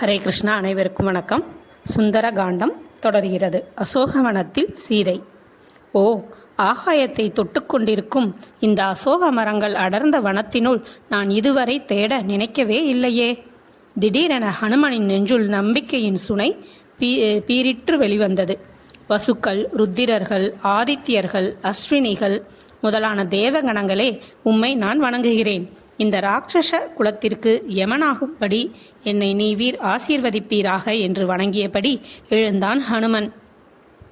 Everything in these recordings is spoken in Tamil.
ஹரே கிருஷ்ணா அனைவருக்கும் வணக்கம். சுந்தர காண்டம் தொடர்கிறது. அசோகவனத்தில் சீதை. ஓ ஆகாயத்தை தொட்டுக்கொண்டிருக்கும் இந்த அசோக மரங்கள் அடர்ந்த வனத்தினுள் நான் இதுவரை தேட நினைக்கவே இல்லையே. திடீரென ஹனுமனின் நெஞ்சுள் நம்பிக்கையின் சுனை பீ பீரிற்று வெளிவந்தது. வசுக்கள் ருத்திரர்கள் ஆதித்யர்கள் அஸ்வினிகள் முதலான தேவகணங்களே உம்மை நான் வணங்குகிறேன். இந்த ராட்சச குலத்திற்கு யமனாகும்படி என்னை நீவீர் ஆசீர்வதிப்பீராக என்று வணங்கியபடி எழுந்தான் ஹனுமன்.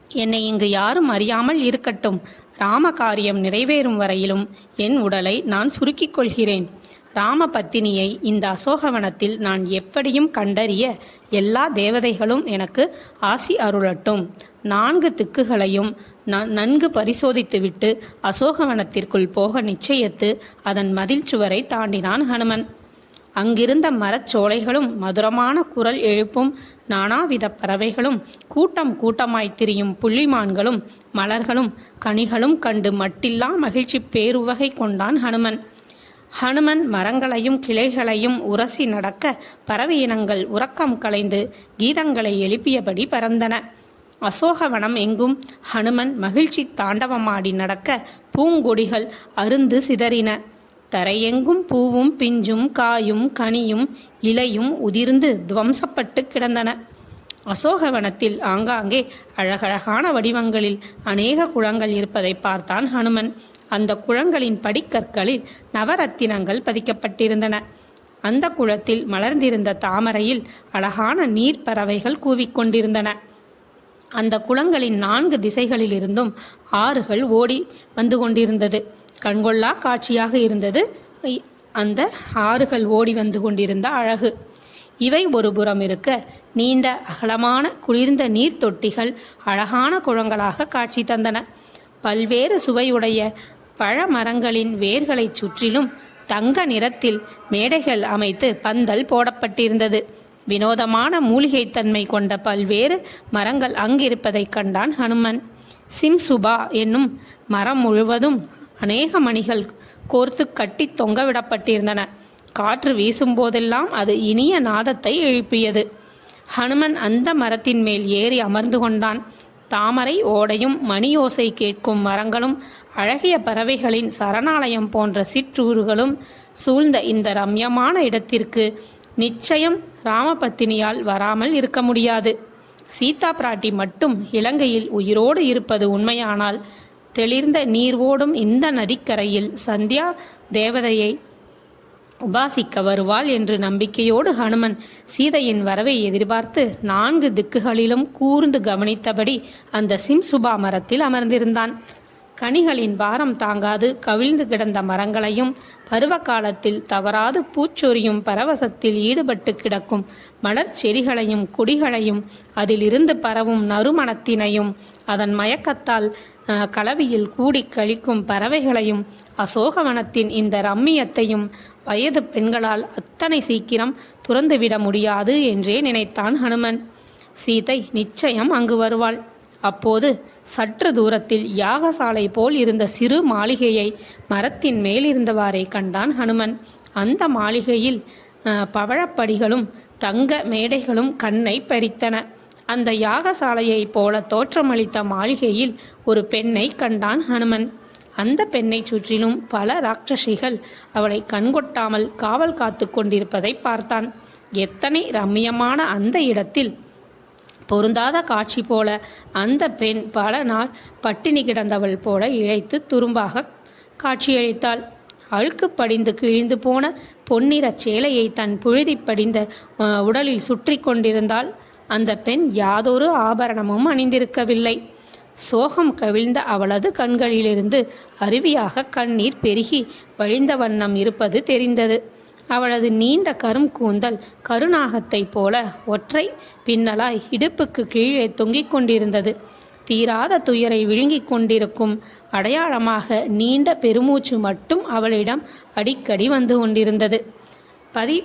என்னை இங்கு யாரும் அறியாமல் இருக்கட்டும். ராம காரியம் நிறைவேறும் வரையிலும் என் உடலை நான் சுருக்கிக் கொள்கிறேன். ராம பத்தினியை இந்த அசோகவனத்தில் நான் எப்படியும் கண்டறிய எல்லா தேவதைகளும் எனக்கு ஆசி அருளட்டும். நான்கு திக்குகளையும் நான் நன்கு பரிசோதித்துவிட்டு அசோகவனத்திற்குள் போக நிச்சயித்து அதன் மதில் சுவரை தாண்டினான் ஹனுமன். அங்கிருந்த மரச்சோலைகளும் மதுரமான குரல் எழுப்பும் நானாவித பறவைகளும் கூட்டம் கூட்டமாய் திரியும் புள்ளிமான்களும் மலர்களும் கனிகளும் கண்டு மட்டில்லா மகிழ்ச்சி பேருவகை கொண்டான் ஹனுமன். ஹனுமன் மரங்களையும் கிளைகளையும் உரசி நடக்க பறவை இனங்கள் உறக்கம் கலைந்து கீதங்களை எழுப்பியபடி பறந்தன. அசோகவனம் எங்கும் ஹனுமன் மகிழ்ச்சி தாண்டவமாடி நடக்க பூங்கொடிகள் அருந்து சிதறின. தரையெங்கும் பூவும் பிஞ்சும் காயும் கனியும் இலையும் உதிர்ந்து துவம்சப்பட்டு கிடந்தன. அசோகவனத்தில் ஆங்காங்கே அழகழகான வடிவங்களில் அநேக குளங்கள் இருப்பதை பார்த்தான் ஹனுமன். அந்த குளங்களின் படிக்கற்களில் நவரத்தினங்கள் பதிக்கப்பட்டிருந்தன. அந்த குளத்தில் மலர்ந்திருந்த தாமரையில் அழகான நீர் பறவைகள் கூவிக்கொண்டிருந்தன அந்த குளங்களின் நான்கு திசைகளிலிருந்தும் ஆறுகள் ஓடி வந்து கொண்டிருந்தது. கண்கொள்ளா காட்சியாக இருந்தது. அந்த ஆறுகள் ஓடி வந்து கொண்டிருந்த அழகு. இவை ஒரு புறம் இருக்க நீண்ட அகலமான குளிர்ந்த நீர் தொட்டிகள் அழகான குளங்களாக காட்சி தந்தன. பல்வேறு சுவையுடைய பழமரங்களின் வேர்களைச் சுற்றிலும் தங்க நிறத்தில் மேடைகள் அமைத்து பந்தல் போடப்பட்டிருந்தது. வினோதமான மூலிகைத்தன்மை கொண்ட பல்வேறு மரங்கள் அங்கிருப்பதைக் கண்டான் ஹனுமன். சிம்சுபா என்னும் மரம் முழுவதும் அநேக மணிகள் கோர்த்து கட்டி தொங்கவிடப்பட்டிருந்தன. காற்று வீசும்போதெல்லாம் அது இனிய நாதத்தை எழுப்பியது. ஹனுமன் அந்த மரத்தின் மேல் ஏறி அமர்ந்து கொண்டான். தாமரை ஓடையும் மணியோசை கேட்கும் மரங்களும் அழகிய பறவைகளின் சரணாலயம் போன்ற சிற்றூர்களும் சூழ்ந்த இந்த ரம்யமான இடத்திற்கு நிச்சயம் ராமபத்தினியால் வராமல் இருக்க முடியாது. சீதா பிராட்டி மட்டும் இலங்கையில் உயிரோடு இருப்பது உண்மையானால் தெளிர்ந்த நீர் ஓடும் இந்த நதிக்கரையில் சந்தியா தேவதையை உபாசிக்க வருவாள் என்று நம்பிக்கையோடு ஹனுமன் சீதையின் வரவை எதிர்பார்த்து நான்கு திக்குகளிலும் கூர்ந்து கவனித்தபடி அந்த சிம்சுபா மரத்தில் அமர்ந்திருந்தான். கனிகளின் பாரம் தாங்காது. கவிழ்ந்து கிடந்த மரங்களையும் பருவ காலத்தில் தவறாது பூச்சொரியும் பரவசத்தில் ஈடுபட்டு கிடக்கும் மலர் செடிகளையும் கொடிகளையும் அதிலிருந்து பரவும் நறுமணத்தினையும் அதன் மயக்கத்தால் கலவியில் கூடி கழிக்கும் பறவைகளையும் அசோகவனத்தின் இந்த ரம்மியத்தையும் வயது பெண்களால் அத்தனை சீக்கிரம் துறந்துவிட முடியாது என்றே நினைத்தான் ஹனுமன். சீதை நிச்சயம் அங்கு வருவாள். அப்போது சற்று தூரத்தில் யாகசாலை போல் இருந்த சிறு மாளிகையை மரத்தின் மேல் இருந்தவாறே கண்டான் ஹனுமன். அந்த மாளிகையில் பவழப்படிகளும் தங்க மேடைகளும் கண்ணை பறித்தன. அந்த யாகசாலையைப் போல தோற்றமளித்த மாளிகையில் ஒரு பெண்ணை கண்டான் ஹனுமன். அந்த பெண்ணை சுற்றிலும் பல ராட்சசிகள் அவளை கண்கொட்டாமல் காவல் காத்து கொண்டிருப்பதை பார்த்தான். எத்தனை ரம்மியமான அந்த இடத்தில் பொருந்தாத காட்சி போல அந்த பெண் பல நாள் பட்டினி கிடந்தவள் போல இழைத்து துரும்பாக காட்சியளித்தாள். அழுக்கு படிந்து கிழிந்து போன பொன்னிறச் சேலையை தன் புழுதி படிந்த உடலில் சுற்றி கொண்டிருந்தாள். அந்த பெண் யாதொரு ஆபரணமும் அணிந்திருக்கவில்லை. சோகம் கவிழ்ந்த அவளது கண்களிலிருந்து அருவியாக கண்ணீர் பெருகி வழிந்த வண்ணம் இருப்பது தெரிந்தது. அவளது நீண்ட கரும் கூந்தல் கருநாகத்தைப் போல ஒற்றை பின்னலாய் இடுப்புக்கு கீழே தொங்கிக் கொண்டிருந்தது. தீராத துயரை விழுங்கிக் கொண்டிருக்கும் அடையாளமாக நீண்ட பெருமூச்சு மட்டும் அவளிடம் அடிக்கடி வந்து கொண்டிருந்தது. பதி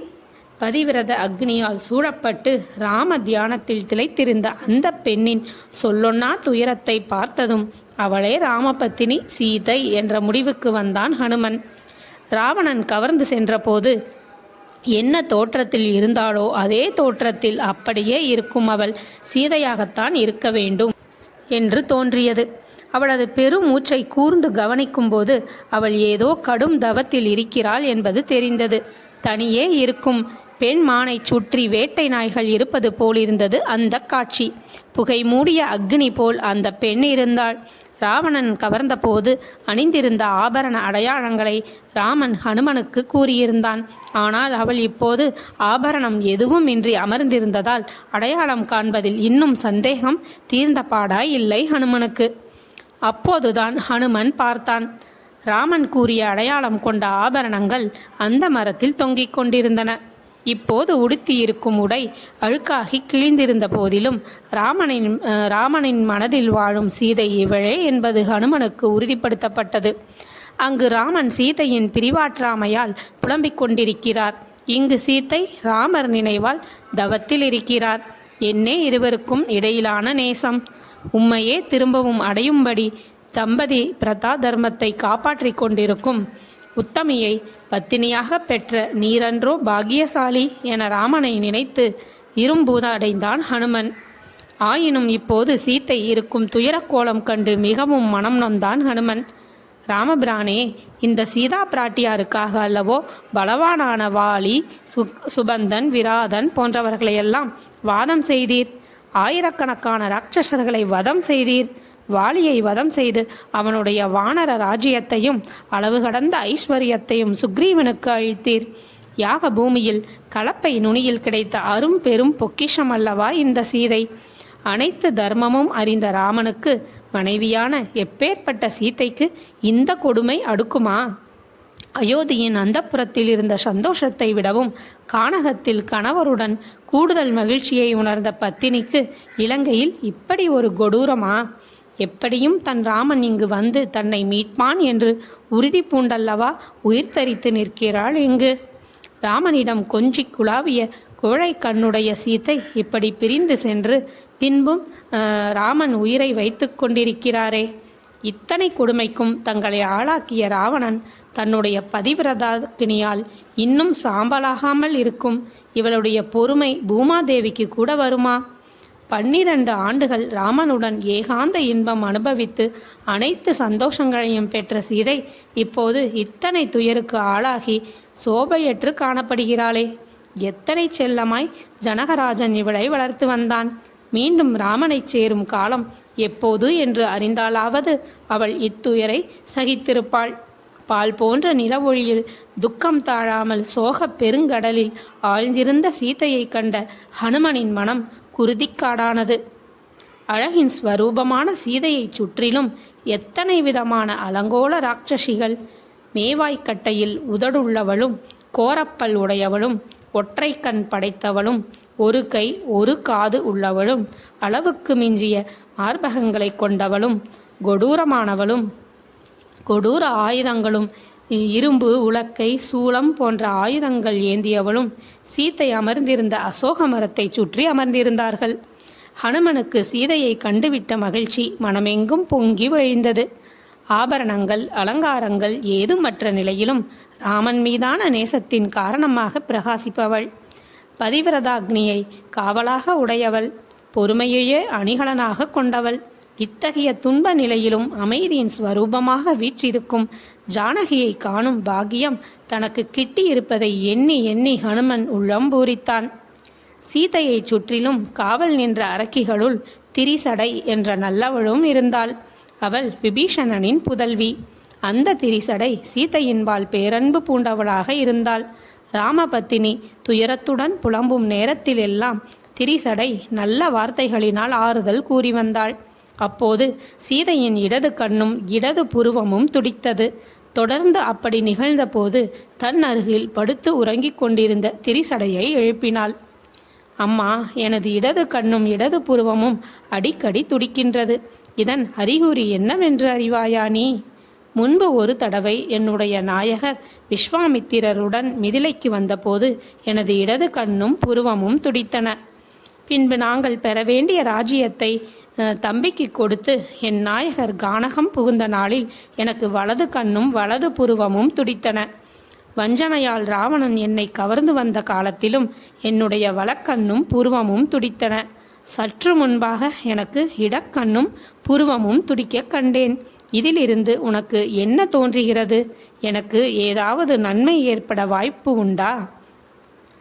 பதிவிரத அக்னியால் சூழப்பட்டு ராம தியானத்தில் திளைத்திருந்த அந்த பெண்ணின் சொல்லொன்னா துயரத்தை பார்த்ததும் அவளே ராமபத்தினி சீதை என்ற முடிவுக்கு வந்தான் ஹனுமன். ராவணன் கவர்ந்து சென்றபோது என்ன தோற்றத்தில் இருந்தாளோ அதே தோற்றத்தில் அப்படியே இருக்கும் அவள். சீதையாகத்தான் இருக்க வேண்டும் என்று தோன்றியது. அவளது பெருமூச்சை கூர்ந்து கவனிக்கும்போது அவள் ஏதோ கடும் தவத்தில் இருக்கிறாள் என்பது தெரிந்தது. தனியே இருக்கும் பெண் மானைச் சுற்றி வேட்டை நாய்கள் இருப்பது போலிருந்தது அந்த காட்சி. புகை மூடிய அக்னி போல் அந்த பெண் இருந்தாள். ராவணன் கவர்ந்தபோது அணிந்திருந்த ஆபரண அடையாளங்களை ராமன் ஹனுமனுக்கு கூறியிருந்தான். ஆனால் அவள் இப்போது ஆபரணம் எதுவும் இன்றி அமர்ந்திருந்ததால் அடையாளம் காண்பதில் இன்னும் சந்தேகம் தீர்ந்த பாடாய் இல்லை ஹனுமனுக்கு. அப்போதுதான் ஹனுமன் பார்த்தான். ராமன் கூறிய அடையாளம் கொண்ட ஆபரணங்கள் அந்த மரத்தில் தொங்கிக் கொண்டிருந்தன. இப்போது உடுத்தியிருக்கும் உடை அழுக்காகி கிழிந்திருந்த போதிலும் ராமனின் ராமனின் மனதில் வாழும் சீதை இவளே என்பது ஹனுமனுக்கு உறுதிப்படுத்தப்பட்டது. அங்கு ராமன் சீதையின் பிரிவாற்றாமையால் புலம்பிக் கொண்டிருக்கிறார். இங்கு சீத்தை ராமர் நினைவால் தவத்தில் இருக்கிறார். என்னே இருவருக்கும் இடையிலான நேசம். உம்மையே திரும்பவும் அடையும்படி தம்பதி பிரதா தர்மத்தை காப்பாற்றிக் கொண்டிருக்கும். உத்தமியை பத்தினியாக பெற்ற நீரன்றோ பாக்கியசாலி என ராமனை நினைத்து இரும்பூத அடைந்தான் ஹனுமன். ஆயினும் இப்போது சீத்தை இருக்கும் துயரக்கோலம் கண்டு மிகவும் மனம் நொந்தான் ஹனுமன். ராமபிரானே இந்த சீதா பிராட்டியாருக்காக அல்லவோ பலவானான வாலி சு சுபந்தன் விராதன் போன்றவர்களையெல்லாம் வாதம் செய்தீர். ஆயிரக்கணக்கான ராட்சசர்களை வதம் செய்தீர். வாலியை வதம் செய்து அவனுடைய வானர ராஜ்யத்தையும் அளவு கடந்த ஐஸ்வர்யத்தையும் சுக்ரீவனுக்கு அழித்தீர் யாக பூமியில் கலப்பை நுனியில் கிடைத்த அரும் பெரும் பொக்கிஷம் அல்லவா இந்த சீதை? அனைத்து தர்மமும் அறிந்த ராமனுக்கு மனைவியான எப்பேற்பட்ட சீதைக்கு இந்த கொடுமை அடுக்குமா? அயோத்தியின் அந்தப்புறத்தில் இருந்த சந்தோஷத்தை விடவும் கானகத்தில் கணவருடன் கூடுதல் மகிழ்ச்சியை உணர்ந்த பத்தினிக்கு இலங்கையில் இப்படி ஒரு கொடூரமா? எப்படியும் தன் ராமன் இங்கு வந்து தன்னை மீட்பான் என்று உறுதி பூண்டல்லவா உயிர் தரித்து நிற்கிறாள் இங்கு. ராமனிடம் கொஞ்சி குழாவிய கோழை கண்ணுடைய சீத்தை இப்படி பிரிந்து சென்று பின்பும் ராமன் உயிரை வைத்து கொண்டிருக்கிறாரே. இத்தனை கொடுமைக்கும் தங்களை ஆளாக்கிய ராவணன் தன்னுடைய பதிவிரதாக்கினியால் இன்னும் சாம்பலாகாமல் இருக்கும். இவளுடைய பொறுமை பூமாதேவிக்கு கூட வருமா? பன்னிரண்டு ஆண்டுகள் ராமனுடன் ஏகாந்த இன்பம் அனுபவித்து அனைத்து சந்தோஷங்களையும் பெற்ற சீதை இப்போது இத்தனை துயருக்கு ஆளாகி சோபையற்று காணப்படுகிறாளே. எத்தனை செல்லமாய் ஜனகராஜன் இவளை வளர்த்து வந்தான். மீண்டும் ராமனைச் சேரும் காலம் எப்போது என்று அறிந்தாலாவது அவள் இத்துயரை சகித்திருப்பாள். பால் போன்ற நிலவொழியில் துக்கம் தாழாமல் சோகப் பெருங்கடலில் ஆழ்ந்திருந்த சீதையை கண்ட ஹனுமனின் மனம் குருதிக்காடானது. அழகின் ஸ்வரூபமான சீதையைச் சுற்றிலும் எத்தனை விதமான அலங்கோல ராட்சசிகள் மேவாய்க்கட்டையில் உதடுள்ளவளும் கோரப்பல் உடையவளும் ஒற்றை கண் படைத்தவளும் ஒரு கை ஒரு காது உள்ளவளும் அளவுக்கு மிஞ்சிய மார்பகங்களை கொண்டவளும் கொடூரமானவளும் கொடூர ஆயுதங்களும் இரும்பு உலக்கை சூளம் போன்ற ஆயுதங்கள் ஏந்தியவளும் சீத்தை அமர்ந்திருந்த அசோக மரத்தை சுற்றி அமர்ந்திருந்தார்கள். ஹனுமனுக்கு சீதையை கண்டுவிட்ட மகிழ்ச்சி மனமெங்கும் பொங்கி வழிந்தது. ஆபரணங்கள் அலங்காரங்கள் ஏதுமற்ற நிலையிலும் ராமன் மீதான நேசத்தின் காரணமாக பிரகாசிப்பவள். பதிவிரதாக்னியை காவலாக உடையவள். பொறுமையையே அணிகலனாக கொண்டவள். இத்தகைய துன்ப நிலையிலும் அமைதியின் ஸ்வரூபமாக வீற்றிருக்கும் ஜானகியை காணும் பாக்கியம் தனக்கு கிட்டியிருப்பதை எண்ணி எண்ணி ஹனுமன் உள்ளம் பூரித்தான் சீதையைச் சுற்றிலும் காவல் நின்ற அரக்கிகளுள் திரிசடை என்ற நல்லவளும் இருந்தாள். அவள் விபீஷணனின் புதல்வி. அந்த திரிசடை சீதையின்பால் பேரன்பு பூண்டவளாக இருந்தாள். ராமபத்தினி துயரத்துடன் புலம்பும் நேரத்திலெல்லாம் திரிசடை நல்ல வார்த்தைகளினால் ஆறுதல் கூறி வந்தாள். அப்போது சீதையின் இடது கண்ணும் இடது புருவமும் துடித்தது. தொடர்ந்து அப்படி நிகழ்ந்தபோது தன் அருகில் படுத்து உறங்கிக் கொண்டிருந்த திரிசடையை எழுப்பினாள். அம்மா எனது இடது கண்ணும் இடது புருவமும் அடிக்கடி துடிக்கின்றது. இதன் அறிகுறி என்னவென்று அறிவாயா நீ? முன்பு ஒரு தடவை என்னுடைய நாயகர் விஸ்வாமித்திரருடன் மிதிலைக்கு வந்தபோது எனது இடது கண்ணும் புருவமும் துடித்தன. பின்பு நாங்கள் பெற வேண்டிய ராஜ்யத்தை தம்பிக்கு கொடுத்து என் நாயகர் கானகம் புகுந்த நாளில் எனக்கு வலது கண்ணும் வலது புருவமும் துடித்தன. வஞ்சனையால் ராவணன் என்னை கவர்ந்து வந்த காலத்திலும் என்னுடைய வலக்கண்ணும் புருவமும் துடித்தன. சற்று முன்பாக எனக்கு இடக்கண்ணும் புருவமும் துடிக்கக் கண்டேன். இதிலிருந்து உனக்கு என்ன தோன்றுகிறது? எனக்கு ஏதாவது நன்மை ஏற்பட வாய்ப்பு உண்டா?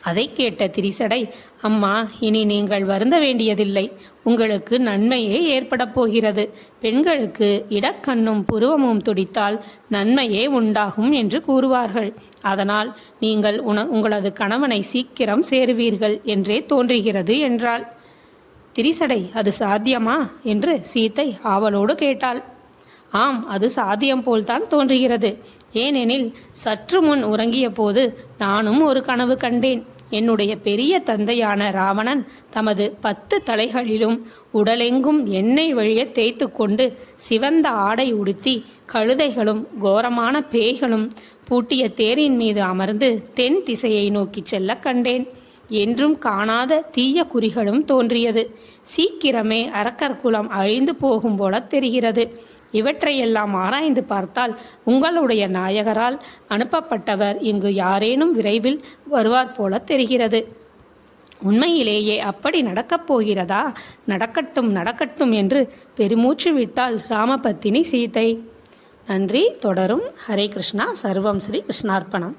அதை கேட்ட திரிசடை அம்மா இனி நீங்கள் வருந்த வேண்டியதில்லை. உங்களுக்கு நன்மையே ஏற்படப் போகிறது. பெண்களுக்கு இடக்கண்ணும் புருவமும் துடித்தால் நன்மையே உண்டாகும் என்று கூறுவார்கள். அதனால் நீங்கள் உன உங்களது கணவனை சீக்கிரம் சேருவீர்கள் என்றே தோன்றுகிறது என்றாள். திரிசடை அது சாத்தியமா? என்று சீத்தை ஆவலோடு கேட்டாள். ஆம் அது சாத்தியம் போல்தான் தோன்றுகிறது. ஏனெனில் சற்று முன் உறங்கிய போது நானும் ஒரு கனவு கண்டேன். என்னுடைய பெரிய தந்தையான ராவணன் தமது பத்து தலைகளிலும் உடலெங்கும் எண்ணெய் வழிய தேய்த்து கொண்டு சிவந்த ஆடை உடுத்தி கழுதைகளும் கோரமான பேய்களும் பூட்டிய தேரின் மீது அமர்ந்து தென் திசையை நோக்கிச் செல்ல கண்டேன். என்றும் காணாத தீய குறிகளும் தோன்றியது. சீக்கிரமே அரக்கர் குலம் அழிந்து போகும் போல தெரிகிறது. இவற்றையெல்லாம் ஆராய்ந்து பார்த்தால் உங்களுடைய நாயகரால் அனுப்பப்பட்டவர் இங்கு யாரேனும் விரைவில் வருவார் போல தெரிகிறது. உண்மையிலேயே அப்படி நடக்கப் போகிறதா? நடக்கட்டும் நடக்கட்டும் என்று பெருமூச்சு விட்டாள் ராமபத்தினி சீதை. நன்றி தொடரும். ஹரே கிருஷ்ணா. சர்வம் ஸ்ரீ கிருஷ்ணார்ப்பணம்.